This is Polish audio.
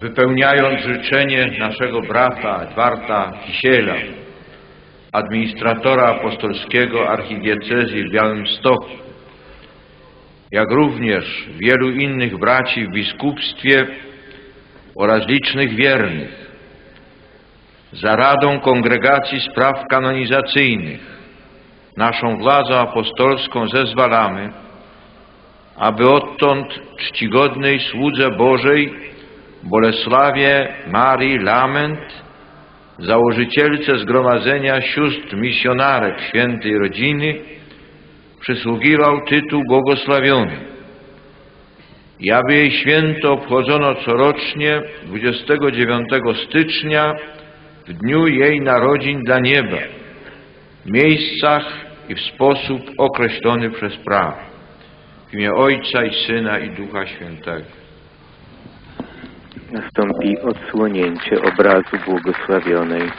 wypełniając życzenie naszego brata Edwarda Kisiela, administratora apostolskiego archidiecezji w Białymstoku, jak również wielu innych braci w biskupstwie oraz licznych wiernych, za Radą Kongregacji Spraw Kanonizacyjnych, naszą władzą apostolską zezwalamy, aby odtąd czcigodnej słudze Bożej Bolesławie Marii Lament, założycielce Zgromadzenia Sióstr Misjonarek Świętej Rodziny, przysługiwał tytuł błogosławiony i aby jej święto obchodzono corocznie 29 stycznia w dniu jej narodzin dla nieba, w miejscach i w sposób określony przez prawo. W imię Ojca i Syna i Ducha Świętego nastąpi odsłonięcie obrazu błogosławionej.